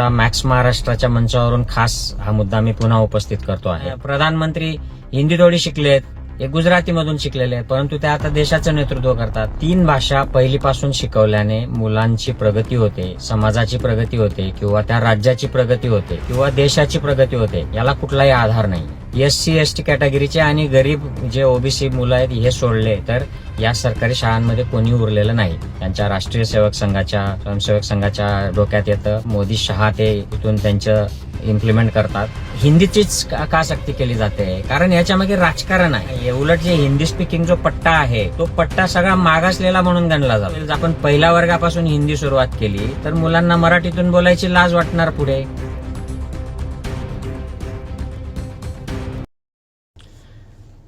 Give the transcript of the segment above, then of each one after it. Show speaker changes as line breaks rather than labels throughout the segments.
आता मॅक्स महाराष्ट्राच्या मंचावरून खास हा मुद्दा मी पुन्हा उपस्थित करतो आहे. प्रधानमंत्री हिंदी थोडी शिकलेत हे गुजरातीमधून शिकलेले आहेत परंतु ते आता देशाचं नेतृत्व करतात. तीन भाषा पहिलीपासून शिकवल्याने मुलांची प्रगती होते समाजाची प्रगती होते किंवा त्या राज्याची प्रगती होते किंवा देशाची प्रगती होते याला कुठलाही आधार नाही एस सी एस टी कॅटेगरीचे आणि गरीब जे ओबीसी मुलं आहेत हे सोडले तर या सरकारी शाळांमध्ये कोणी उरलेलं नाही. त्यांच्या राष्ट्रीय सेवक संघाच्या स्वयंसेवक संघाच्या डोक्यात येतं. मोदी शहा ते इथून त्यांचं इम्प्लिमेंट करतात. हिंदीचीच का सक्ती केली जाते? कारण याच्यामागे राजकारण आहे. उलट जे हिंदी स्पीकिंग जो पट्टा आहे तो पट्टा सगळा मागासलेला म्हणून गणला जातो. जर आपण पहिल्या वर्गापासून हिंदी सुरुवात केली तर मुलांना मराठीतून बोलायची लाज वाटणार पुढे.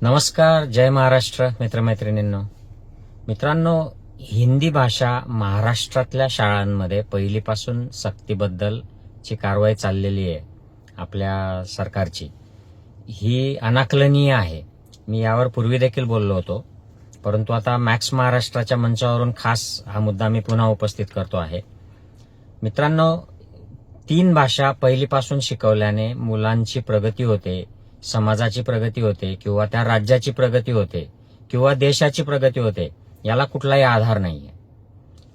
नमस्कार जय महाराष्ट्र मित्रमैत्रिणींनो. मित्रांनो हिंदी भाषा महाराष्ट्रातल्या शाळांमध्ये पहिलीपासून सक्तीबद्दलची कारवाई चाललेली आहे आपल्या सरकारची. ही अनाकलनीय आहे. मी यावर पूर्वी देखील बोललो होतो. परंतु आता मॅक्स महाराष्ट्राच्या मंचावरून खास हा मुद्दा मी पुन्हा उपस्थित करतो आहे. मित्रांनो तीन भाषा पहिलीपासून शिकवल्याने मुलांची प्रगती होते. समाजाची प्रगती होते किंवा त्या राज्याची प्रगती होते किंवा देशाची प्रगती होते याला कुठलाही आधार नाहीये.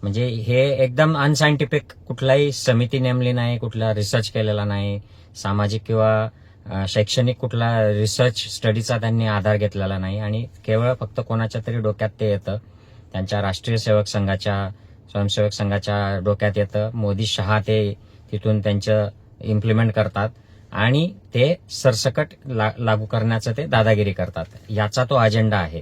म्हणजे हे एकदम अनसायंटिफिक कुठलाही समिती नेमली नाही कुठला रिसर्च केलेला नाही. सामाजिक किंवा शैक्षणिक कुठला रिसर्च स्टडीचा त्यांनी आधार घेतलेला नाही. आणि केवळ फक्त कोणाच्या तरी डोक्यात ते येतं. त्यांच्या राष्ट्रीय सेवक संघाच्या स्वयंसेवक संघाच्या डोक्यात येतं. मोदी शहा ते तिथून त्यांचं इम्प्लिमेंट करतात. आणि ते सरसकट ला- लागू करण्याचं ते दादागिरी करतात. याचा तो अजेंडा आहे.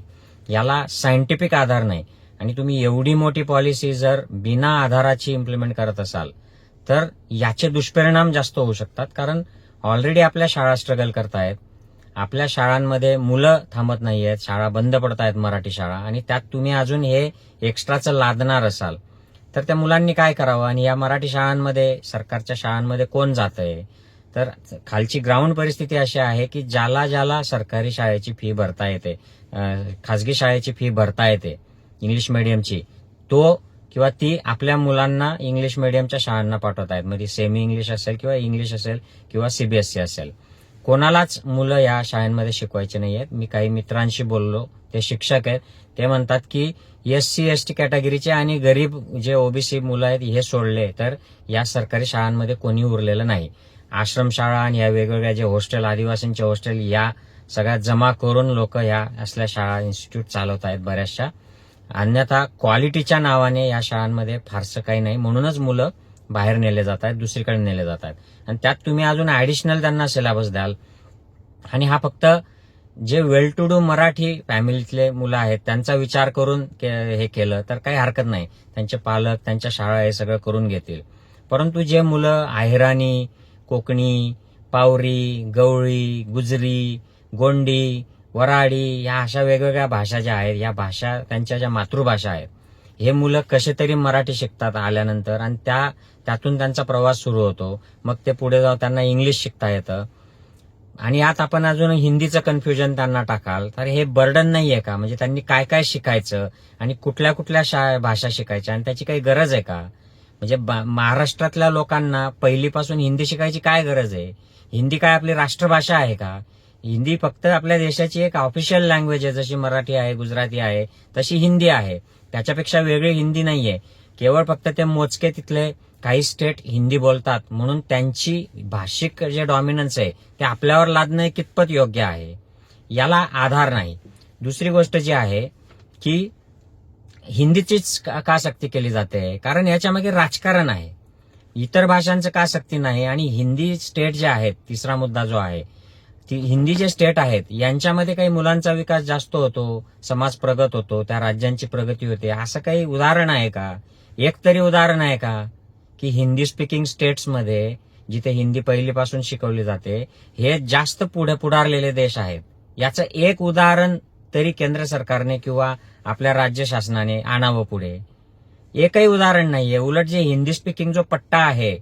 याला सायंटिफिक आधार नाही. आणि तुम्ही एवढी मोठी पॉलिसी जर बिना आधाराची इम्प्लिमेंट करत असाल तर याचे दुष्परिणाम जास्त होऊ शकतात. कारण ऑलरेडी आपल्या शाळा स्ट्रगल करतायत. आपल्या शाळांमध्ये मुलं थांबत नाही आहेत शाळा बंद पडतायत मराठी शाळा. आणि त्यात तुम्ही अजून हे एक्स्ट्राचं लादणार असाल तर त्या मुलांनी काय करावं? आणि या मराठी शाळांमध्ये सरकारच्या शाळांमध्ये कोण जातंय? तर खालची ग्राउंड परिस्थिती अशी आहे की ज्याला ज्याला सरकारी शाळेची फी भरता येते खाजगी शाळेची फी भरता येते इंग्लिश मिडियमची तो किंवा ती आपल्या मुलांना इंग्लिश मिडियमच्या शाळांना पाठवत आहेत म्हणजे सेमी इंग्लिश असेल किंवा इंग्लिश असेल किंवा सीबीएसई असेल. कोणालाच मुलं या शाळांमध्ये शिकवायचे नाही आहेत. मी काही मित्रांशी बोललो ते शिक्षक आहेत. ते म्हणतात की एस सी एस टी कॅटेगरीचे आणि गरीब जे ओबीसी मुलं आहेत हे सोडले तर या सरकारी शाळांमध्ये कोणी उरलेलं नाही. आश्रमशाळा आणि या वेगवेगळ्या जे हॉस्टेल आदिवासींचे हॉस्टेल या सगळ्या जमा करून लोक या असल्या शाळा इन्स्टिट्यूट चालवत आहेत बऱ्याचशा. अन्यथा क्वालिटीच्या नावाने या शाळांमध्ये फारसं काही नाही. म्हणूनच मुलं बाहेर नेले जात आहेत दुसरीकडे नेले जात आहेत आणि त्यात तुम्ही अजून ॲडिशनल त्यांना सिलेबस द्याल. आणि हा फक्त जे वेल टू डू मराठी फॅमिलीतले मुलं आहेत त्यांचा विचार करून के- हे केलं तर काही हरकत नाही. त्यांचे पालक त्यांच्या शाळा हे सगळं करून घेतील. परंतु जे मुलं आहेराणी कोकणी पावरी गवळी गुजरी गोंडी वराडी या अशा वेगवेगळ्या भाषा ज्या आहेत या भाषा त्यांच्या ज्या मातृभाषा आहेत हे मुलं कसे तरी मराठी शिकतात आल्यानंतर आणि त्या त्यातून त्यांचा प्रवास सुरू होतो. मग ते पुढे जाऊन त्यांना इंग्लिश शिकता येतं. आणि यात आपण अजून हिंदीचं कन्फ्युजन त्यांना टाकाल तर हे बर्डन नाही आहे का? म्हणजे त्यांनी काय काय शिकायचं आणि कुठल्या कुठल्या शा भाषा शिकायच्या आणि त्याची काही गरज आहे का? म्हणजे महाराष्ट्रातल्या लोकांना पहिलीपासून हिंदी शिकायची काय गरज आहे? हिंदी काय आपली राष्ट्रभाषा आहे का? हिंदी फक्त आपल्या देशाची एक ऑफिशियल लँग्वेज आहे जशी मराठी आहे गुजराती आहे तशी हिंदी आहे. त्याच्यापेक्षा वेगळी हिंदी नाहीये. केवळ फक्त ते मोजके तिथले काही स्टेट हिंदी बोलतात. म्हणून त्यांची भाषिक जे डॉमिनन्स आहे ते आपल्यावर लादणं कितपत योग्य आहे? याला आधार नाही. दुसरी गोष्ट जी आहे की हिंदीचीच का का सक्ती केली जाते? कारण याच्यामागे राजकारण आहे. इतर भाषांचं का सक्ती नाही? आणि हिंदी स्टेट जे आहेत तिसरा मुद्दा जो आहे ती हिंदी जे स्टेट आहेत यांच्यामध्ये काही मुलांचा विकास जास्त होतो समाज प्रगत होतो त्या राज्यांची प्रगती होते. असं काही उदाहरण आहे का? एक तरी उदाहरण आहे का? की हिंदी स्पीकिंग स्टेट्समध्ये जिथे हिंदी पहिलीपासून शिकवली जाते हे जास्त पुढे पुढारलेले देश आहेत. याचं एक उदाहरण तरी केंद्र सरकारने किंवा आपल्या राज्य शासनाने आणावं पुढे. एकही उदाहरण नाहीये. उलट जे हिंदी स्पीकिंग जो पट्टा आहे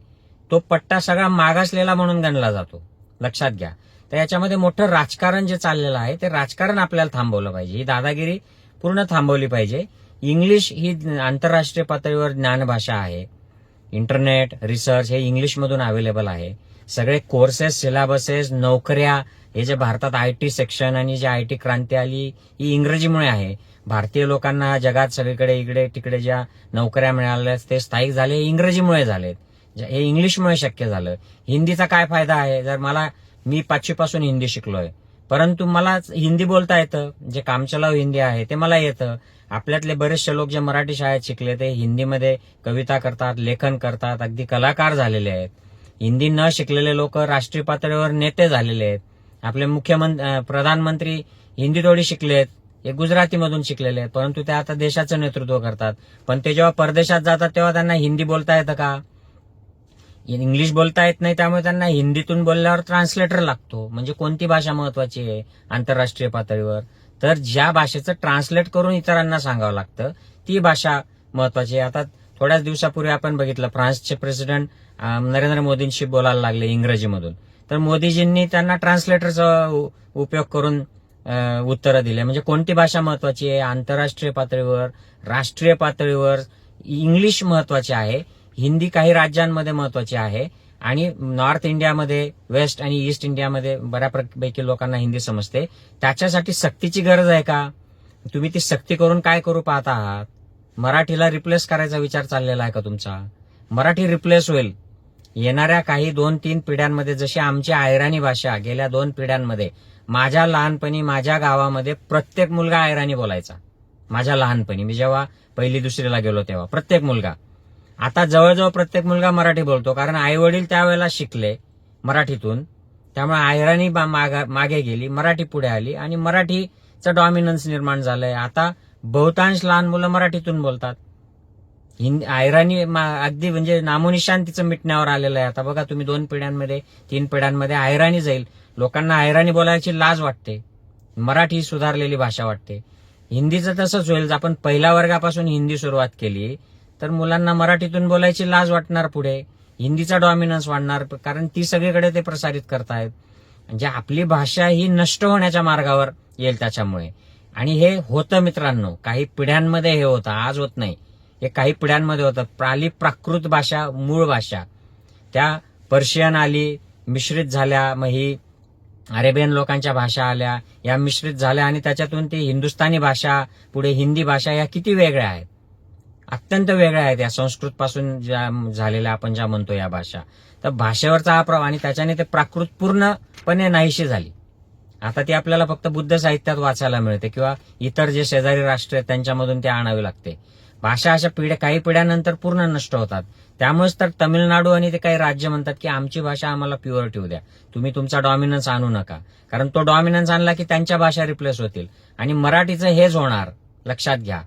तो पट्टा सगळा मागासलेला म्हणून गणला जातो. लक्षात घ्या. तर याच्यामध्ये मोठं राजकारण जे चाललेलं आहे ते राजकारण आपल्याला थांबवलं पाहिजे. ही दादागिरी पूर्ण थांबवली पाहिजे. इंग्लिश ही आंतरराष्ट्रीय पातळीवर ज्ञानभाषा आहे. इंटरनेट रिसर्च हे इंग्लिशमधून अवेलेबल आहे. सगळे कोर्सेस सिलेबसेस नोकऱ्या हे जे भारतात आय टी सेक्शन आणि जे आय टी क्रांती आली ही इंग्रजीमुळे आहे. भारतीय लोकांना जगात सगळीकडे इकडे तिकडे ज्या नोकऱ्या मिळाल्या ते स्थायिक झाले हे इंग्रजीमुळे झालेत. हे इंग्लिशमुळे शक्य झालं. हिंदीचा काय फायदा आहे? जर मला मी पाचवीपासून हिंदी शिकलोय. परंतु मला हिंदी बोलता येतं. जे कामचलाव हिंदी आहे ते मला येतं. आपल्यातले बरेचसे लोक जे मराठी शाळेत शिकले ते हिंदीमध्ये कविता करतात लेखन करतात अगदी कलाकार झालेले आहेत. हिंदी न शिकलेले लोक राष्ट्रीय पातळीवर नेते झालेले आहेत. आपले मुख्यमंत्री प्रधानमंत्री हिंदी थोडी शिकलेत हे गुजरातीमधून शिकलेले आहेत. परंतु ते आता देशाचं नेतृत्व करतात. पण ते जेव्हा परदेशात जातात तेव्हा त्यांना हिंदी बोलता येतं का? इंग्लिश बोलता येत नाही त्यामुळे त्यांना हिंदीतून बोलल्यावर ट्रान्सलेटर लागतो. म्हणजे कोणती भाषा महत्वाची आहे आंतरराष्ट्रीय पातळीवर? तर ज्या भाषेचं ट्रान्सलेट करून इतरांना सांगावं लागतं ती भाषा महत्वाची आहे. आता थोड्याच दिवसापूर्वी आपण बघितलं फ्रान्सचे प्रेसिडेंट नरेंद्र मोदींशी बोलायला लागले इंग्रजीमधून. तर मोदीजींनी त्यांना ट्रान्सलेटरचा उ- उपयोग करून उत्तरं दिले. म्हणजे कोणती भाषा महत्वाची आहे? आंतरराष्ट्रीय पातळीवर राष्ट्रीय पातळीवर इंग्लिश महत्वाची आहे हिंदी काही राज्यांमध्ये महत्वाची आहे आणि नॉर्थ इंडियामध्ये वेस्ट आणि ईस्ट इंडियामध्ये बऱ्यापैकी लोकांना हिंदी समजते. त्याच्यासाठी सक्तीची गरज आहे का? तुम्ही ती सक्ती करून काय करू पाहत आहात? मराठीला रिप्लेस करायचा विचार चाललेला आहे का तुमचा? मराठी रिप्लेस होईल. येणाऱ्या काही दोन तीन पिढ्यांमध्ये जशी आमची आयराणी भाषा गेल्या दोन पिढ्यांमध्ये माझ्या लहानपणी माझ्या गावामध्ये प्रत्येक मुलगा आयराणी बोलायचा. माझ्या लहानपणी मी जेव्हा पहिली दुसरीला गेलो तेव्हा प्रत्येक मुलगा. आता जवळजवळ प्रत्येक मुलगा मराठी बोलतो कारण आई वडील त्यावेळेला शिकले मराठीतून. त्यामुळे आयराणी बा- मागा- मागे गेली मराठी पुढे आली आणि मराठीचं डॉमिनन्स निर्माण झालंय. आता बहुतांश लहान मुलं मराठीतून बोलतात. हिंदी आयराणी मा- अगदी म्हणजे नामोनिशान तिचं मिटण्यावर आलेलं आहे. आता बघा तुम्ही दोन पिढ्यांमध्ये तीन पिढ्यांमध्ये आयराणी जाईल. लोकांना आयराणी बोलायची लाज वाटते. मराठी ही सुधारलेली भाषा वाटते. हिंदीचं तसंच होईल. आपण पहिल्या वर्गापासून हिंदी सुरुवात केली तर मुलांना मराठीतून बोलायची लाज वाटणार पुढे. हिंदीचा डॉमिनन्स वाढणार कारण ती सगळीकडे ते प्रसारित करतायत. म्हणजे आपली भाषा ही नष्ट होण्याच्या मार्गावर येईल त्याच्यामुळे. आणि हे होतं मित्रांनो. काही पिढ्यांमध्ये हे होतं. आज होत नाही. हे काही पिढ्यांमध्ये होतं प्राली प्राकृत भाषा मूळ भाषा. त्या पर्शियन आली मिश्रित झाल्या मग ही अरेबियन लोकांच्या भाषा आल्या या मिश्रित झाल्या आणि त्याच्यातून ती हिंदुस्थानी भाषा पुढे हिंदी भाषा या किती वेगळ्या आहेत? अत्यंत वेगळ्या आहेत या संस्कृत पासून ज्या झालेल्या आपण ज्या म्हणतो या भाषा. तर भाषेवरचा हा प्रभाव आणि त्याच्याने ते प्राकृत पूर्णपणे नाहीशी झाली. आता ती आपल्याला फक्त बुद्ध साहित्यात वाचायला मिळते किंवा इतर जे शेजारी राष्ट्र आहेत त्यांच्यामधून ते आणावे लागते. भाषा अशा पिढ्या काही पिढ्यानंतर पूर्ण नष्ट होतात. त्यामुळेच तर तमिळनाडू आणि ते काही राज्य म्हणतात की आमची भाषा आम्हाला प्युअर ठेवू द्या. तुम्ही तुमचा डॉमिनन्स आणू नका. कारण तो डॉमिनन्स आणला की त्यांच्या भाषा रिप्लेस होतील. आणि मराठीचं हेच होणार. लक्षात घ्या.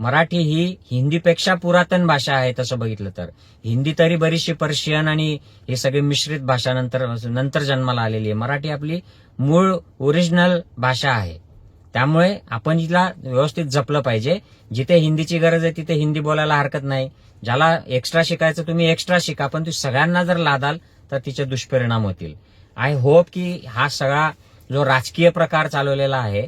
मराठी ही हिंदीपेक्षा पुरातन भाषा आहे तसं बघितलं तर. हिंदी तरी बरीचशी पर्शियन आणि हे सगळे मिश्रित भाषा नंतर नंतर जन्माला आलेली आहे. मराठी आपली मूळ ओरिजिनल भाषा आहे. त्यामुळे आपण तिला व्यवस्थित जपलं पाहिजे. जिथे हिंदीची गरज आहे तिथे हिंदी बोलायला हरकत नाही. ज्याला एक्स्ट्रा शिकायचं तुम्ही एक्स्ट्रा शिका पण तुम्ही सगळ्यांना जर लादाल तर तिचे दुष्परिणाम होतील. आय होप की हा सगळा जो राजकीय प्रकार चालवलेला आहे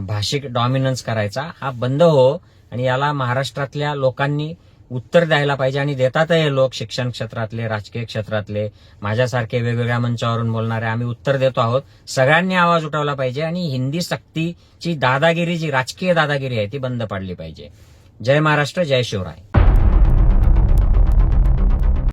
भाषिक डॉमिनन्स करायचा हा बंद हो आणि याला महाराष्ट्रातल्या लोकांनी उत्तर द्यायला पाहिजे आणि देतात हे लोक शिक्षण क्षेत्रातले राजकीय क्षेत्रातले माझ्यासारखे वेगवेगळ्या मंचावरून बोलणारे. आम्ही उत्तर देतो आहोत. सगळ्यांनी आवाज उठवला पाहिजे आणि हिंदी सक्तीची दादागिरी जी राजकीय दादागिरी आहे ती बंद पाडली पाहिजे. जय महाराष्ट्र जय शिवराय.